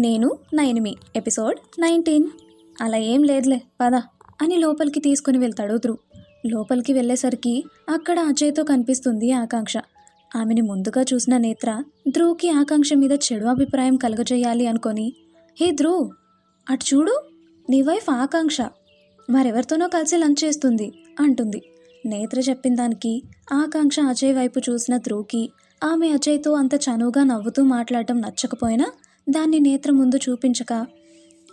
నేను నయనిమి episode nineteen. అలా ఏం లేదులే పద అని లోపలికి తీసుకుని వెళ్తాడు ధ్రువ్. లోపలికి వెళ్ళేసరికి అక్కడ అజయ్తో కనిపిస్తుంది ఆకాంక్ష. ఆమెని ముందుగా చూసిన నేత్ర ధ్రువ్కి ఆకాంక్ష మీద చెడు అభిప్రాయం కలుగజేయాలి అనుకొని హే ధ్రువ్ అటు చూడు నీ వైఫ్ ఆకాంక్ష. మరెవరితోనో కలిసి లంచ్ చేస్తుంది అంటుంది. నేత్ర చెప్పిన దానికి ఆకాంక్ష అజయ్ వైపు చూసిన ధ్రువ్కి ఆమె అజయ్తో అంత చనువుగా నవ్వుతూ మాట్లాడటం నచ్చకపోయినా దాన్ని నేత్ర ముందు చూపించక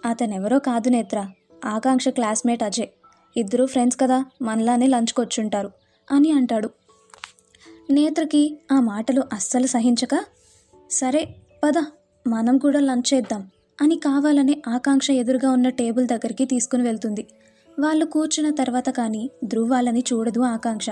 అతనెవరో కాదు నేత్ర. ఆకాంక్ష క్లాస్మేట్ అజయ్. ఇద్దరూ ఫ్రెండ్స్ కదా మనలానే లంచ్కొచ్చుంటారు అని అంటాడు. నేత్రకి ఆ మాటలు అస్సలు సహించక సరే పద మనం కూడా లంచ్ చేద్దాం అని కావాలనే ఆకాంక్ష ఎదురుగా ఉన్న టేబుల్ దగ్గరికి తీసుకుని వెళ్తుంది. వాళ్ళు కూర్చున్న తర్వాత కానీ ధ్రువాలని చూడదు ఆకాంక్ష.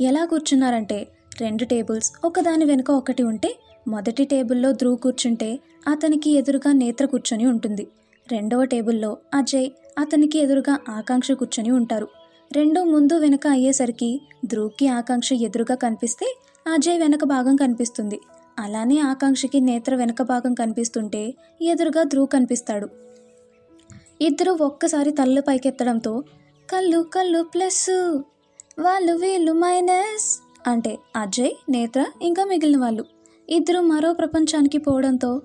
ఎలా కూర్చున్నారంటే రెండు టేబుల్స్ ఒకదాని వెనుక ఒకటి ఉంటే మొదటి టేబుల్లో ధ్రువ్ కూర్చుంటే అతనికి ఎదురుగా నేత్ర కూర్చొని ఉంటుంది. రెండవ టేబుల్లో అజయ్ అతనికి ఎదురుగా ఆకాంక్ష కూర్చొని ఉంటారు. రెండో ముందు వెనక అయ్యేసరికి ధ్రువ్కి ఆకాంక్ష ఎదురుగా కనిపిస్తే అజయ్ వెనక భాగం కనిపిస్తుంది. అలానే ఆకాంక్షకి నేత్ర వెనక భాగం కనిపిస్తుంటే ఎదురుగా ధ్రువ్ కనిపిస్తాడు. ఇద్దరు ఒక్కసారి తల్లు పైకెత్తడంతో కళ్ళు కళ్ళు ప్లస్ వాళ్ళు వీళ్ళు మైనస్ అంటే అజయ్ నేత్ర ఇంకా మిగిలిన వాళ్ళు. ఇద్దరు మరో ప్రపంచానికి పోవడంతో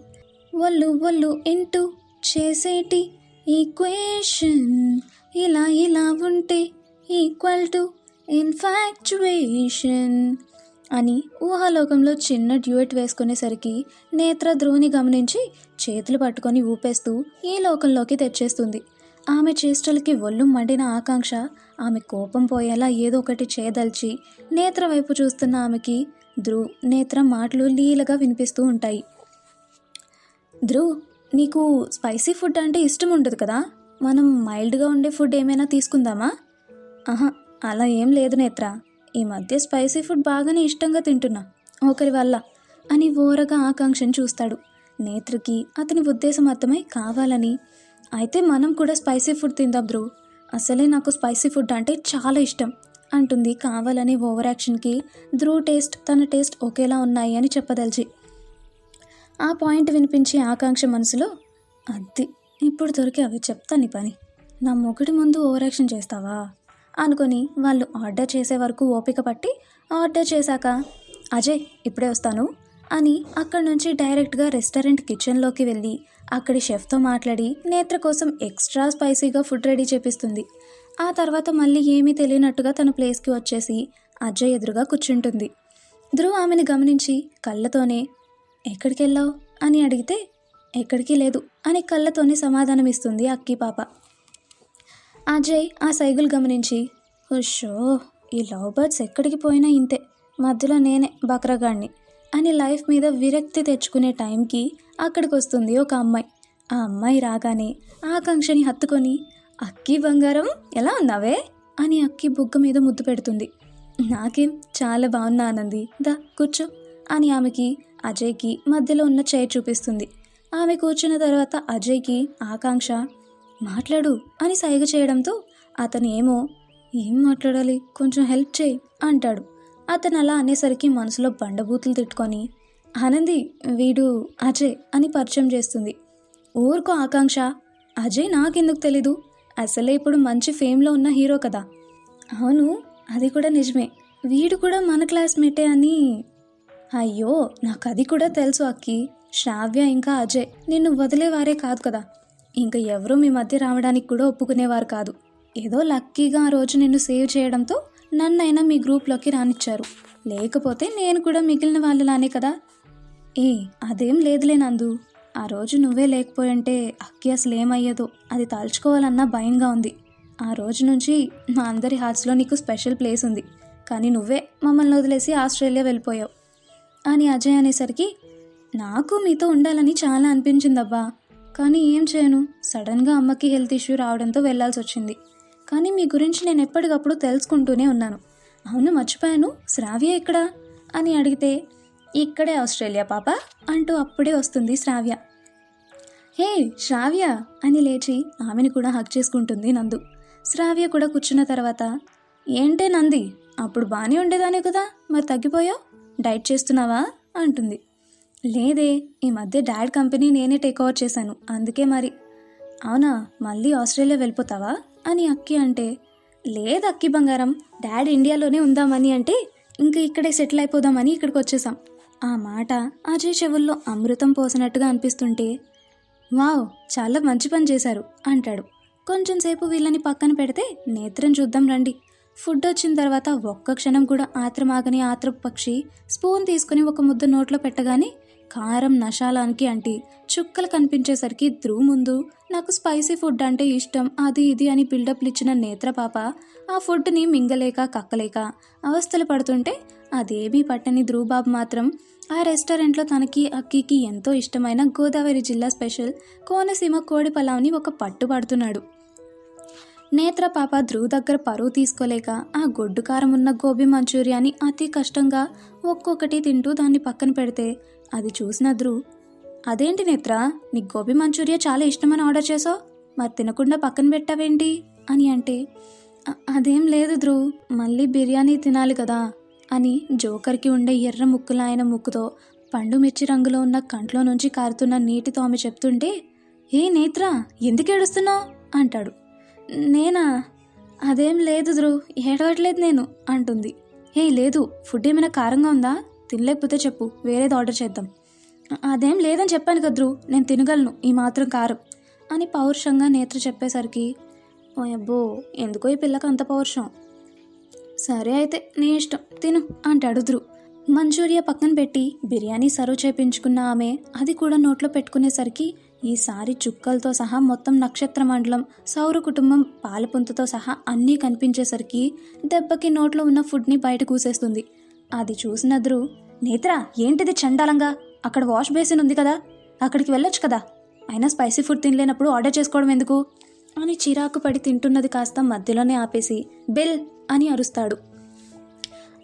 వాళ్ళు వాళ్ళు ఇంటూ చేసేటి ఈక్వేషన్ ఇలా ఇలా ఉంటే ఈక్వల్ టు ఇన్ఫాక్చువేషన్ అని ఊహాలోకంలో చిన్న డ్యూయట్ వేసుకునేసరికి నేత్ర ధ్రువుని గమనించి చేతులు పట్టుకొని ఊపేస్తూ ఈ లోకంలోకి తెచ్చేస్తుంది. ఆమె చేష్టలకి ఒళ్ళు మండిన ఆకాంక్ష ఆమె కోపం పోయేలా ఏదో ఒకటి చేదల్చి నేత్ర వైపు చూస్తున్న ఆమెకి ధ్రువ్ నేత్ర మాటలు లీలగా వినిపిస్తూ ఉంటాయి. ధ్రువ్ నీకు స్పైసీ ఫుడ్ అంటే ఇష్టం ఉండదు కదా? మనం మైల్డ్గా ఉండే ఫుడ్ ఏమైనా తీసుకుందామా? ఆహా అలా ఏం లేదు నేత్ర. ఈ మధ్య స్పైసీ ఫుడ్ బాగానే ఇష్టంగా తింటున్నా. ఒకరి వల్ల అని ఓరగా ఆకాంక్షను చూస్తాడు. నేత్రకి అతని ఉద్దేశం అర్థమై కావాలని. అయితే మనం కూడా స్పైసీ ఫుడ్ తిందాం ధ్రువ్. అసలే నాకు స్పైసీ ఫుడ్ అంటే చాలా ఇష్టం. అంటుంది. కావాలని ఓవర్ యాక్షన్కి ధ్రువ్ టేస్ట్ తన టేస్ట్ ఒకేలా ఉన్నాయి అని చెప్పదలిచి. ఆ పాయింట్ వినిపించి ఆకాంక్ష మనసులో అద్ది ఇప్పుడు దొరికి అవి చెప్తా నీ పని. నా మొగుడి ముందు ఓవర్ యాక్షన్ చేస్తావా? అనుకొని వాళ్ళు ఆర్డర్ చేసే వరకు ఓపిక పట్టి ఆర్డర్ చేశాక అజయ్ ఇప్పుడే వస్తాను అని అక్కడి నుంచి డైరెక్ట్గా రెస్టారెంట్ కిచెన్లోకి వెళ్ళి అక్కడి షెఫ్తో మాట్లాడి నేత్ర కోసం ఎక్స్ట్రా స్పైసీగా ఫుడ్ రెడీ చేపిస్తుంది. ఆ తర్వాత మళ్ళీ ఏమీ తెలియనట్టుగా తన ప్లేస్కి వచ్చేసి అజయ్ ఎదురుగా కూర్చుంటుంది. ధ్రువ్ ఆమెను గమనించి కళ్ళతోనే ఎక్కడికి వెళ్ళావు అని అడిగితే ఎక్కడికి లేదు అని కళ్ళతోనే సమాధానం ఇస్తుంది అక్కి పాప. అజయ్ ఆ సైగులు గమనించి హుషో ఈ లవ్ బర్డ్స్ ఎక్కడికి పోయినా ఇంతే మధ్యలో నేనే బక్రగాడిని అని లైఫ్ మీద విరక్తి తెచ్చుకునే టైంకి అక్కడికి వస్తుంది ఒక అమ్మాయి. ఆ అమ్మాయి రాగానే ఆకాంక్షని హత్తుకొని అక్కి బంగారం ఎలా ఉన్నావే? అని అక్కి బుగ్గ మీద ముద్దు పెడుతుంది. నాకేం చాలా బాగున్నా ఆనంది. దా కూర్చో అని ఆమెకి అజయ్కి మధ్యలో ఉన్న చైర్ చూపిస్తుంది. ఆమె కూర్చున్న తర్వాత అజయ్కి ఆకాంక్ష మాట్లాడు అని సైగ చేయడంతో అతను ఏమో ఏం మాట్లాడాలి? కొంచెం హెల్ప్ చేయి అంటాడు. అతను అలా అనేసరికి మనసులో బండబూతులు తిట్టుకొని ఆనంది వీడు అజయ్ అని పరిచయం చేస్తుంది. ఊరుకో ఆకాంక్ష. అజయ్ నాకెందుకు తెలీదు? అసలే ఇప్పుడు మంచి ఫేమ్లో ఉన్న హీరో కదా. అవును అది కూడా నిజమే. వీడు కూడా మన క్లాస్మేటే అని. అయ్యో నాకు అది కూడా తెలుసు అక్కి. శ్రావ్య ఇంకా అజయ్. నిన్ను వదిలేవారే కాదు కదా. ఇంకా ఎవరూ మీ మధ్య రావడానికి కూడా ఒప్పుకునేవారు కాదు. ఏదో లక్కీగా ఆ రోజు నిన్ను సేవ్ చేయడంతో నన్నైనా మీ గ్రూప్లోకి రానిచ్చారు. లేకపోతే నేను కూడా మిగిలిన వాళ్ళలానే కదా. ఏ అదేం లేదులే నందు. ఆ రోజు నువ్వే లేకపోయంటే అక్కి అసలు ఏమయ్యదు అది తలుచుకోవాలన్నా భయంగా ఉంది. ఆ రోజు నుంచి మా అందరి హార్ట్స్లో నీకు స్పెషల్ ప్లేస్ ఉంది. కానీ నువ్వే మమ్మల్ని వదిలేసి ఆస్ట్రేలియా వెళ్ళిపోయావు. అని అజయ్ అనేసరికి నాకు మీతో ఉండాలని చాలా అనిపించిందబ్బా. కానీ ఏం చేయను? సడన్గా అమ్మకి హెల్త్ ఇష్యూ రావడంతో వెళ్ళాల్సి వచ్చింది. కానీ మీ గురించి నేను ఎప్పటికప్పుడు తెలుసుకుంటూనే ఉన్నాను. అవును మర్చిపోయాను. శ్రావ్య ఎక్కడా? అని అడిగితే ఇక్కడే ఆస్ట్రేలియా పాప అంటూ అప్పుడే వస్తుంది శ్రావ్య. హే శ్రావ్య! అని లేచి ఆమెను కూడా హక్ చేసుకుంటుంది నందు. శ్రావ్య కూడా కూర్చున్న తర్వాత ఏంటే నంది అప్పుడు బాగానే ఉండేదానే కదా మరి తగ్గిపోయావు? డైట్ చేస్తున్నావా? అంటుంది. లేదే ఈ మధ్య డాడ్ కంపెనీ నేనే టేక్ ఓవర్ చేశాను అందుకే మరి. అవునా మళ్ళీ ఆస్ట్రేలియా వెళ్ళిపోతావా? అని అక్కి అంటే లేదు అక్కి బంగారం డాడ్ ఇండియాలోనే ఉందామని అంటే ఇంక ఇక్కడే సెటిల్ అయిపోదామని ఇక్కడికి వచ్చేసాం. ఆ మాట అజయ్ చెవుల్లో అమృతం పోసినట్టుగా అనిపిస్తుంటే వావ్ చాలా మంచి పని చేశారు అంటాడు. కొంచెం సేపు వీళ్ళని పక్కన పెడితే నేత్రం చూద్దాం రండి. ఫుడ్ వచ్చిన తర్వాత ఒక్క క్షణం కూడా ఆత్రమాగని ఆత్రపు పక్షి స్పూన్ తీసుకుని ఒక ముద్ద నోట్లో పెట్టగానే కారం నశాలానికి అంటి చుక్కలు కనిపించేసరికి ధ్రువ్ ముందు నాకు స్పైసీ ఫుడ్ అంటే ఇష్టం అది ఇది అని బిల్డప్లు ఇచ్చిన నేత్ర పాప ఆ ఫుడ్ని మింగలేక కక్కలేక అవస్థలు పడుతుంటే అదేమీ పట్టని ధ్రువ్ బాబు మాత్రం ఆ రెస్టారెంట్లో తనకి అక్కికి ఎంతో ఇష్టమైన గోదావరి జిల్లా స్పెషల్ కోనసీమ కోడి పలావ్ని ఒక పట్టు పడుతున్నాడు. నేత్ర పాప ధ్రువ్ దగ్గర పరువు తీసుకోలేక ఆ గొడ్డు కారం ఉన్న గోబీ మంచూరియాని అతి కష్టంగా ఒక్కొక్కటి తింటూ దాన్ని పక్కన పెడితే అది చూసిన ధ్రువ్ అదేంటి నేత్ర నీకు గోబీ మంచూరియా చాలా ఇష్టమని ఆర్డర్ చేసావు మరి తినకుండా పక్కన పెట్టావేంటి? అని అంటే అదేం లేదు ధ్రువ్ మళ్ళీ బిర్యానీ తినాలి కదా అని జోకర్కి ఉండే ఎర్ర ముక్కులాయన ముక్కుతో పండు మిర్చి రంగులో ఉన్న కంట్లో నుంచి కారుతున్న నీటితో ఆమె చెప్తుంటే ఏ నేత్ర ఎందుకు ఏడుస్తున్నావు? అంటాడు. నేనా? అదేం లేదు ధ్రువ్ ఏడవట్లేదు నేను అంటుంది. ఏ లేదు ఫుడ్ ఏమైనా కారంగా ఉందా? తినలేకపోతే చెప్పు వేరేది ఆర్డర్ చేద్దాం. అదేం లేదని చెప్పాను కదా ధ్రువ్ నేను తినగలను ఈ మాత్రం కారం అని పౌరుషంగా నేత్ర చెప్పేసరికి ఓ అబ్బో ఎందుకో ఈ పిల్లకి అంత పౌరుషం? సరే అయితే నీ ఇష్టం తిను అంటాడు ధ్రువ్. మంచూరియా పక్కన పెట్టి బిర్యానీ సర్వ్ చేపించుకున్న ఆమె అది కూడా నోట్లో పెట్టుకునేసరికి ఈసారి చుక్కలతో సహా మొత్తం నక్షత్ర మండలం సౌర కుటుంబం పాలపుంతతో సహా అన్నీ కనిపించేసరికి దెబ్బకి నోట్లో ఉన్న ఫుడ్ని బయట కూసేస్తుంది. అది చూసిన ధ్రువ్ నేత్ర ఏంటిది చండాలంగా? అక్కడ వాష్ బేసిన్ ఉంది కదా అక్కడికి వెళ్ళొచ్చు కదా? అయినా స్పైసీ ఫుడ్ తినలేనప్పుడు ఆర్డర్ చేసుకోవడం ఎందుకు? అని చిరాకు పడి తింటున్నది కాస్త మధ్యలోనే ఆపేసి బిల్ అని అరుస్తాడు.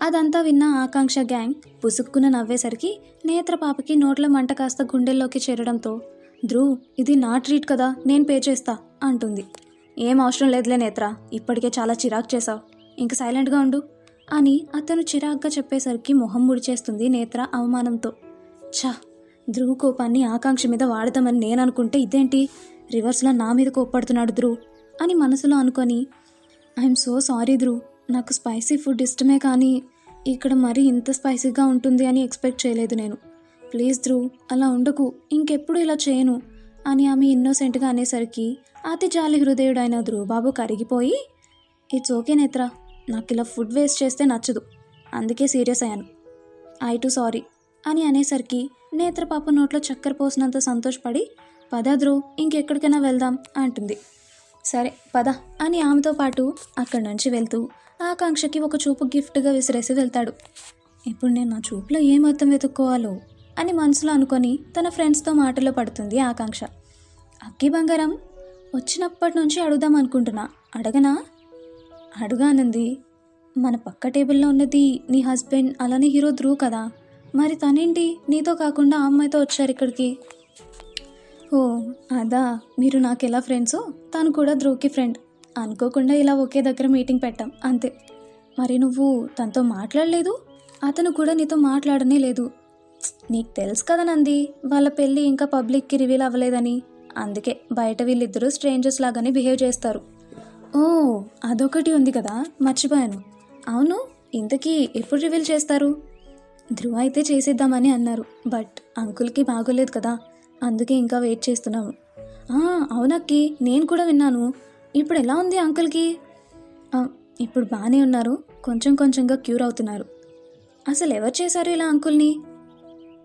అదంతా విన్న ఆకాంక్ష గ్యాంగ్ పుసుక్కున నవ్వేసరికి నేత్ర పాపకి నోట్ల మంట కాస్త గుండెల్లోకి చేరడంతో ధ్రువ్ ఇది నా ట్రీట్ కదా నేను పే చేస్తా అంటుంది. ఏం అవసరం లేదులే నేత్ర ఇప్పటికే చాలా చిరాకు చేశావు. ఇంక సైలెంట్గా ఉండు అని అతను చిరాగ్గా చెప్పేసరికి మొహం ముడిచేస్తుంది నేత్ర అవమానంతో. ఛా ధ్రువ్ కోపాన్ని ఆకాంక్ష మీద వాడదామని నేను అనుకుంటే ఇదేంటి? రివర్స్లో నా మీద కోప్పడుతున్నాడు ధ్రువ్ అని మనసులో అనుకొని ఐఎమ్ సో సారీ ధ్రువ్. నాకు స్పైసీ ఫుడ్ ఇష్టమే కానీ ఇక్కడ మరీ ఇంత స్పైసీగా ఉంటుంది అని ఎక్స్పెక్ట్ చేయలేదు నేను. ప్లీజ్ ధ్రువ్ అలా ఉండకు ఇంకెప్పుడు ఇలా చేయను అని ఆమె ఇన్నోసెంట్గా అనేసరికి అతి జాలి హృదయుడైన ధ్రువబాబు కరిగిపోయి ఇట్స్ ఓకే నేత్ర నాకు ఇలా ఫుడ్ వేస్ట్ చేస్తే నచ్చదు అందుకే సీరియస్ అయ్యాను. ఐ టు సారీ అని అనేసరికి నేత్ర పాప నోట్లో చక్కెర పోసినంత సంతోషపడి పద ధ్రువ్ ఇంకెక్కడికైనా వెళ్దాం అంటుంది. సరే పద అని ఆమెతో పాటు అక్కడి నుంచి వెళ్తూ ఆకాంక్షకి ఒక చూపు గిఫ్ట్గా విసిరేసి వెళ్తాడు. ఇప్పుడు నేను నా చూపులో ఏం అర్థం వెతుక్కోవాలో? అని మనసులో అనుకొని తన ఫ్రెండ్స్తో మాటలో పడుతుంది ఆకాంక్ష. అక్కి బంగారం వచ్చినప్పటి నుంచి అడుగుదాం అనుకుంటున్నా. అడగనా? అడుగానంది మన పక్క టేబుల్లో ఉన్నది నీ హస్బెండ్ అలానే హీరో ధ్రువ్ కదా. మరి తనేంటి? నీతో కాకుండా ఆ అమ్మాయితో వచ్చారు ఇక్కడికి. ఓ అదా. మీరు నాకు ఎలా ఫ్రెండ్సో? తను కూడా ధ్రువ్కి ఫ్రెండ్. అనుకోకుండా ఇలా ఒకే దగ్గర మీటింగ్ పెట్టాం అంతే. మరి నువ్వు తనతో మాట్లాడలేదు? అతను కూడా నీతో మాట్లాడనే లేదు. నీకు తెలుసు కదా నంది వాళ్ళ పెళ్ళి ఇంకా పబ్లిక్కి రివీల్ అవ్వలేదని. అందుకే బయట వీళ్ళిద్దరూ స్ట్రేంజర్స్ లాగానే బిహేవ్ చేస్తారు. ఓ అదొకటి ఉంది కదా మర్చిపోయాను. అవును ఇంతకీ ఎప్పుడు రివీల్ చేస్తారు? ధ్రువ అయితే చేసేద్దామని అన్నారు బట్ అంకుల్కి బాగోలేదు కదా. అందుకే ఇంకా వెయిట్ చేస్తున్నాము అవునక్కి నేను కూడా విన్నాను. ఇప్పుడు ఎలా ఉంది అంకుల్కి? ఇప్పుడు బాగానే ఉన్నారు. కొంచెం కొంచెంగా క్యూర్ అవుతున్నారు. అసలు ఎవరు చేశారు ఇలా అంకుల్ని?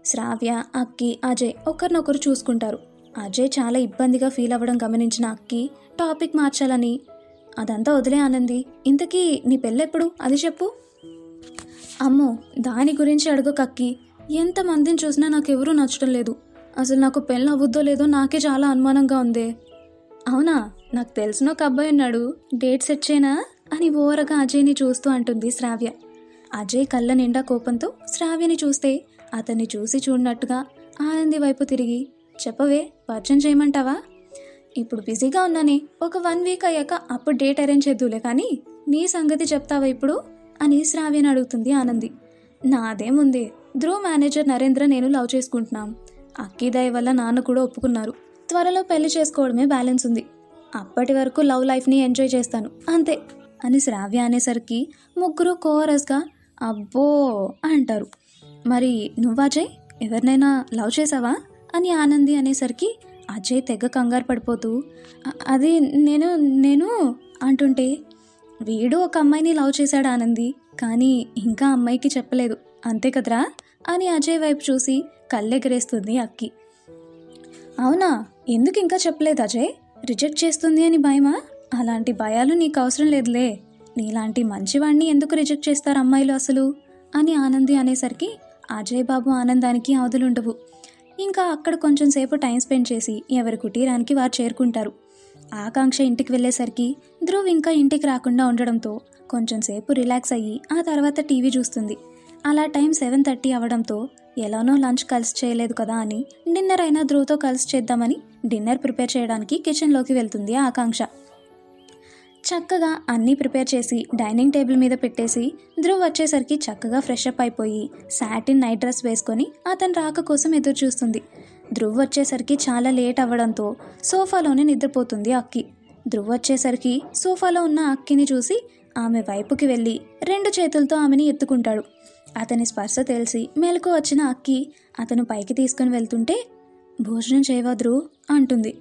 శ్రావ్య అక్కి అజయ్ ఒకరినొకరు చూసుకుంటారు. అజయ్ చాలా ఇబ్బందిగా ఫీల్ అవ్వడం గమనించిన అక్కి టాపిక్ మార్చాలని. అదంతా వదిలే ఆనంది. ఇంతకీ నీ పెళ్ళెప్పుడు? అది చెప్పు. అమ్మో దాని గురించి అడుగు కక్కి ఎంతమందిని చూసినా నాకు నచ్చడం లేదు. అసలు నాకు పెళ్ళి అవ్వద్దో లేదో నాకే చాలా అనుమానంగా ఉంది. అవునా? నాకు తెలిసిన ఒక అబ్బాయి ఉన్నాడు. డేట్ సెట్ చేయనా? అని ఓరగా అజయ్ని చూస్తూ అంటుంది శ్రావ్య. అజయ్ కళ్ళ నిండా కోపంతో శ్రావ్యని చూస్తే అతన్ని చూసి చూడనట్టుగా ఆనంది వైపు తిరిగి చెప్పవే పరిచయం చేయమంటావా? ఇప్పుడు బిజీగా ఉన్నానే ఒక వన్ వీక్ అయ్యాక అప్పుడు డేట్ అరేంజ్ చేద్దులే కానీ నీ సంగతి చెప్తావా ఇప్పుడు? అని శ్రావ్యని అడుగుతుంది ఆనంది. నాదేముంది? ధ్రువ్ మేనేజర్ నరేంద్ర నేను లవ్ చేసుకుంటున్నాం. అక్కి దయ వల్ల నాన్న కూడా ఒప్పుకున్నారు. త్వరలో పెళ్ళి చేసుకోవడమే బ్యాలెన్స్ ఉంది. అప్పటి వరకు లవ్ లైఫ్ని ఎంజాయ్ చేస్తాను. అంతే. అని శ్రావ్య అనేసరికి ముగ్గురు కోరస్గా అబ్బో అంటారు. మరి నువ్వాజయ్ ఎవరినైనా లవ్ చేసావా? అని ఆనంది అనేసరికి అజయ్ తెగ కంగారు పడిపోతూ అది నేను నేను అంటుంటే వీడు ఒక అమ్మాయిని లవ్ చేశాడు ఆనంది కానీ ఇంకా అమ్మాయికి చెప్పలేదు. అంతే కదరా? అని అజయ్ వైపు చూసి కళ్ళెగరేస్తుంది అక్కి. అవునా? ఎందుకు ఇంకా చెప్పలేదు అజయ్? రిజెక్ట్ చేస్తుంది అని భయమా? అలాంటి భయాలు నీకు అవసరం లేదులే. నీలాంటి మంచివాణ్ణి ఎందుకు రిజెక్ట్ చేస్తారు అమ్మాయిలు అసలు? అని ఆనంది అనేసరికి అజయ్ బాబు ఆనందానికి అవధులుండవు. ఇంకా అక్కడ కొంచెం సేపు టైం స్పెండ్ చేసి ఎవరి కుటీరానికి వారు చేరుకుంటారు. ఆకాంక్ష ఇంటికి వెళ్ళేసరికి ధ్రువ్ ఇంకా ఇంటికి రాకుండా ఉండడంతో కొంచెం సేపు రిలాక్స్ అయ్యి ఆ తర్వాత టీవీ చూస్తుంది. అలా టైం సెవెన్ థర్టీ అవడంతో ఎలానో లంచ్ కలిసి చేయలేదు కదా అని డిన్నర్ అయినా ధ్రువతో కలిసి చేద్దామని డిన్నర్ ప్రిపేర్ చేయడానికి కిచెన్లోకి వెళ్తుంది ఆకాంక్ష. చక్కగా అన్నీ ప్రిపేర్ చేసి డైనింగ్ టేబుల్ మీద పెట్టేసి ధ్రువ్ వచ్చేసరికి చక్కగా ఫ్రెష్ అప్ అయిపోయి సాటిన్ నైట్ డ్రెస్ వేసుకొని అతని రాక కోసం ఎదురు చూస్తుంది. ధ్రువ్ వచ్చేసరికి చాలా లేట్ అవ్వడంతో సోఫాలోనే నిద్రపోతుంది అక్కి. ధ్రువ్ వచ్చేసరికి సోఫాలో ఉన్న అక్కిని చూసి ఆమె వైపుకి వెళ్ళి రెండు చేతులతో ఆమెని ఎత్తుకుంటాడు. అతని స్పర్శ తెలిసి మెలకు వచ్చిన అక్కి అతను పైకి తీసుకుని వెళ్తుంటే భోజనం చేయవద్రు అంటుంది.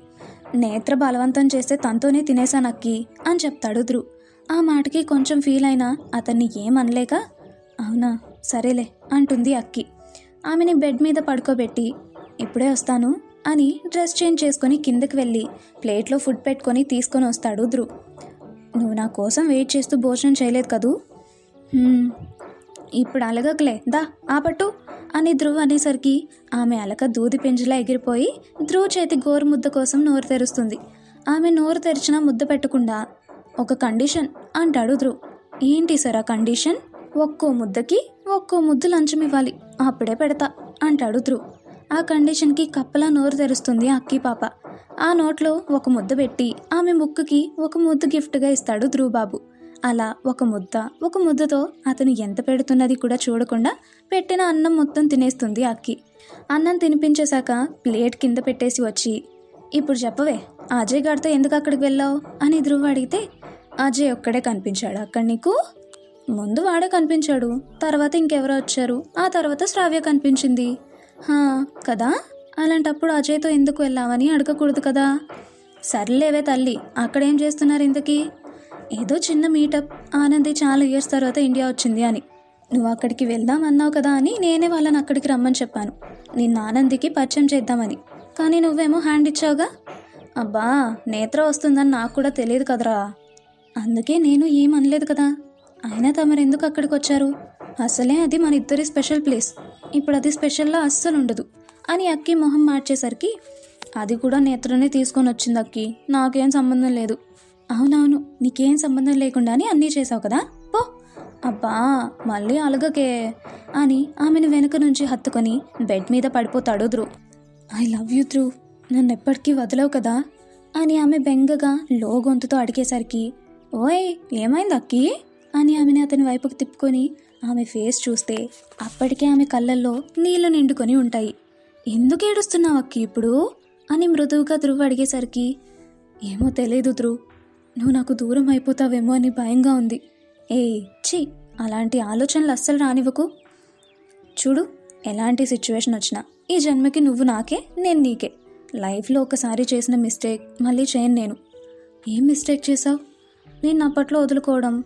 నేత్ర బలవంతం చేస్తే తనతోనే తినేశాను అక్కి అని చెప్తాడు ధ్రువ్ ఆ మాటకి కొంచెం ఫీల్ అయినా అతన్ని ఏమనలేక అవునా సరేలే అంటుంది అక్కి. ఆమెని బెడ్ మీద పడుకోబెట్టి ఇప్పుడే వస్తాను అని డ్రెస్ చేంజ్ చేసుకొని కిందకి వెళ్ళి ప్లేట్లో ఫుడ్ పెట్టుకొని తీసుకొని వస్తాడు ధ్రువ్ నువ్వు నా కోసం వెయిట్ చేస్తూ భోజనం చేయలేదు కదూ? ఇప్పుడు అలగకలే దా ఆపట్టు అని ధ్రువ్ అనేసరికి ఆమె అలక దూది పెంజులా ఎగిరిపోయి ధ్రువ్ చేతి గోరు ముద్ద కోసం నోరు తెరుస్తుంది. ఆమె నోరు తెరిచినా ముద్ద పెట్టకుండా ఒక కండిషన్ అంటాడు ధ్రువ్. ఏంటి సార్ ఆ కండిషన్? ఒక్కో ముద్దకి ఒక్కో ముద్దు లంచం ఇవ్వాలి అప్పుడే పెడతా అంటాడు ధ్రువ్. ఆ కండిషన్కి కప్పలా నోరు తెరుస్తుంది అక్కి పాప. ఆ నోట్లో ఒక ముద్ద పెట్టి ఆమె ముక్కుకి ఒక ముద్దు గిఫ్ట్గా ఇస్తాడు ధ్రువ్ బాబు అలా ఒక ముద్ద ఒక ముద్దతో అతను ఎంత పెడుతున్నది కూడా చూడకుండా పెట్టిన అన్నం మొత్తం తినేస్తుంది అక్కి. అన్నం తినిపించేశాక ప్లేట్ కింద పెట్టేసి వచ్చి ఇప్పుడు చెప్పవే అజయ్ గారితో ఎందుకు అక్కడికి వెళ్ళావు? అని ధ్రువ అడిగితే అజయ్ ఒక్కడే కనిపించాడు అక్కడ నీకు? ముందు వాడే కనిపించాడు తర్వాత ఇంకెవరో వచ్చారు ఆ తర్వాత శ్రావ్య కనిపించింది. హా కదా? అలాంటప్పుడు అజయ్తో ఎందుకు వెళ్ళావని అడగకూడదు కదా? సర్లేవే తల్లి అక్కడేం చేస్తున్నారు ఇంతకీ? ఏదో చిన్న మీటప్ ఆనంది చాలా ఇయర్స్ తర్వాత ఇండియా వచ్చింది అని. నువ్వు అక్కడికి వెళ్దాం అన్నావు కదా అని నేనే వాళ్ళని అక్కడికి రమ్మని చెప్పాను. నిన్న ఆనందికి పరిచయం చేద్దామని. కానీ నువ్వేమో హ్యాండ్ ఇచ్చావుగా? అబ్బా నేత్ర వస్తుందని నాకు కూడా తెలియదు కదరా. అందుకే నేను ఏం అనలేదు కదా. అయినా తమరు ఎందుకు అక్కడికి వచ్చారు? అసలే అది మన ఇద్దరి స్పెషల్ ప్లేస్ ఇప్పుడు అది స్పెషల్లా అస్సలు ఉండదు. అని అక్కి మొహం మార్చేసరికి అది కూడా నేత్రనే తీసుకొని వచ్చింది అక్కి. నాకేం సంబంధం లేదు. అవునవును నీకేం సంబంధం లేకుండానే అన్నీ చేసావు కదా? పో. అబ్బా మళ్ళీ అలగకే. అని ఆమెను వెనుక నుంచి హత్తుకొని బెడ్ మీద పడిపోతాడు Dhruv. I love you Dhruv నన్ను ఎప్పటికీ వదలవు కదా? అని ఆమె బెంగగా లో గొంతుతో అడిగేసరికి ఓయ్ ఏమైంది అక్కి? అని ఆమెని అతని వైపుకు తిప్పుకొని ఆమె ఫేస్ చూస్తే అప్పటికే ఆమె కళ్ళల్లో నీళ్ళు నిండుకొని ఉంటాయి. ఎందుకు ఏడుస్తున్నావు అక్కి ఇప్పుడు? అని మృదువుగా ధ్రువ్ అడిగేసరికి ఏమో తెలియదు ధ్రువ్ నువ్వు నాకు దూరం అయిపోతావేమో అని భయంగా ఉంది. ఏ ఛీ అలాంటి ఆలోచనలు అస్సలు రానివ్వకు. చూడు ఎలాంటి సిచ్యువేషన్ వచ్చినా ఈ జన్మకి నువ్వు నాకే నేను నీకే. లైఫ్లో ఒకసారి చేసిన మిస్టేక్ మళ్ళీ చేయను నేను. ఏం మిస్టేక్ చేసావు నేను అప్పట్లో వదులుకోవడం.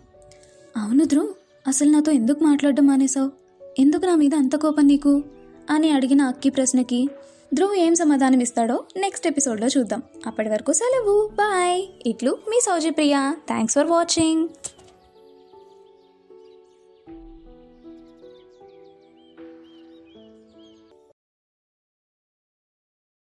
అవును ధ్రువ్ అసలు నాతో ఎందుకు మాట్లాడడం మానేశావు? ఎందుకు నా మీద అంత కోపం నీకు? అని అడిగిన అక్కి ప్రశ్నకి ధ్రువ్ ఏం సమాధానం ఇస్తాడో నెక్స్ట్ ఎపిసోడ్లో చూద్దాం. అప్పటి వరకు సెలవు. బాయ్ ఇట్లు మీ సౌజీ ప్రియా. Thanks for watching